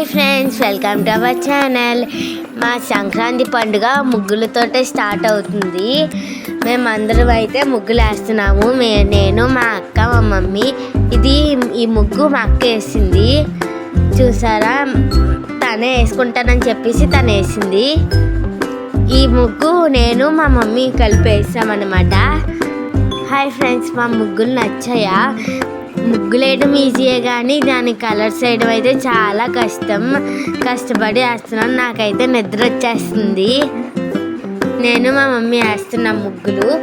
Hi friends welcome to our channel. మా సంక్రాంతి పండుగ ముగ్గులతోటే start అవుతుంది. మేమందరం అయితే ముగ్గులు వేస్తున్నాము. మే నేను మా అక్క మా మమ్మీ. ఇది ఈ ముగ్గు మా అక్క వేసింది. చూసారా? తనే వేసుకుంటానని చెప్పేసి తను వేసింది. ఈ ముగ్గు నేను మా మమ్మీ కలిపి వేసామన్నమాట. హాయ్ ఫ్రెండ్స్ మా ముగ్గులు నచ్చాయా? ముగ్గులు వేయడం ఈజీయే కానీ దాని కలర్స్ వేయడం అయితే చాలా కష్టం. కష్టపడి వేస్తున్నాను. నాకైతే నిద్ర వచ్చేస్తుంది. నేను మా మమ్మీ వేస్తున్నాం ముగ్గులు.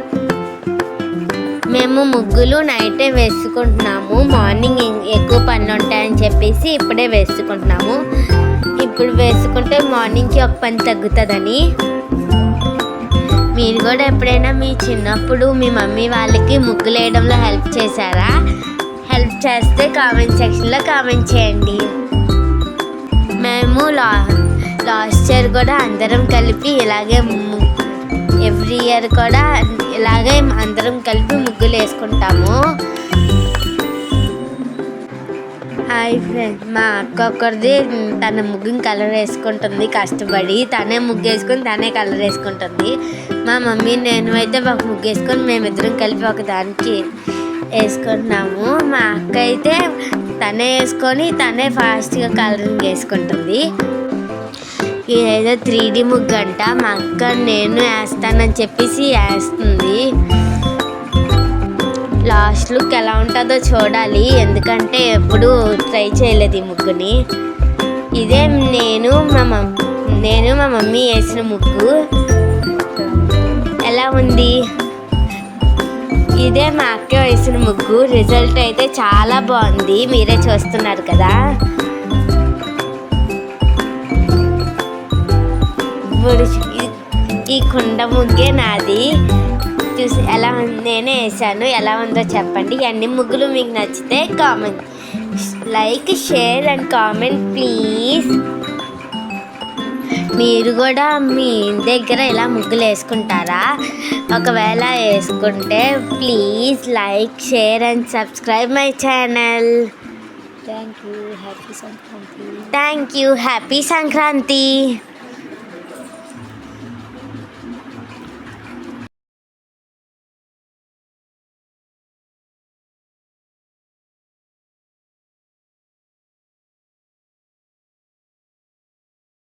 మేము ముగ్గులు నైటే వేసుకుంటున్నాము. మార్నింగ్ ఎక్కువ పనులు ఉంటాయని చెప్పేసి ఇప్పుడే వేసుకుంటున్నాము. ఇప్పుడు వేసుకుంటే మార్నింగ్కి ఒక పని తగ్గుతుందని. మీరు కూడా ఎప్పుడైనా మీ చిన్నప్పుడు మీ మమ్మీ వాళ్ళకి ముగ్గులు వేయడంలో హెల్ప్ చేశారా? హెల్ప్ చేస్తే కామెంట్ సెక్షన్లో కామెంట్ చేయండి. మేము లా లాస్ట్ ఇయర్ కూడా అందరం కలిపి ఇలాగే ఎవ్రీ ఇయర్ కూడా ఇలాగే అందరం కలిపి ముగ్గులు వేసుకుంటాము. హాయ్ ఫ్రెండ్ మా అక్క ఒక్కరిది తన ముగ్గుని కలర్ వేసుకుంటుంది కష్టపడి తనే ముగ్గు వేసుకొని తనే కలర్ వేసుకుంటుంది. మా మమ్మీ నేను అయితే ఒక ముగ్గు వేసుకొని మేమిద్దరం కలిపి ఒక దానికి వేసుకుంటున్నాము. మా అక్క అయితే తనే వేసుకొని తనే ఫాస్ట్గా కలరింగ్ వేసుకుంటుంది ఇదేదో త్రీ డి ముగ్గు అంట మా అక్క నేను వేస్తానని చెప్పేసి వేస్తుంది. లాస్ట్ లుక్ ఎలా ఉంటుందో చూడాలి. ఎందుకంటే ఎప్పుడు ట్రై చేయలేదు ఈ ముగ్గుని. ఇదే నేను మా మమ్ నేను మా మమ్మీ వేసిన ముగ్గు. ఎలా ఉంది? ఇదే మా అక్క వేసిన ముగ్గు. రిజల్ట్ అయితే చాలా బాగుంది. మీరే చూస్తున్నారు కదా. ఇప్పుడు ఈ- కుండ ముగ్గే నాది. చూసి ఎలా ఉంది నేనే వేసాను ఎలా ఉందో చెప్పండి. అన్ని ముగ్గులు మీకు నచ్చితే comment like share and comment please. మీరు కూడా మీ దగ్గర ఇలా ముగ్గులు వేసుకుంటారా? ఒకవేళ వేసుకుంటే please like share and subscribe my channel. Thank you happy Sankranti thank you happy Sankranti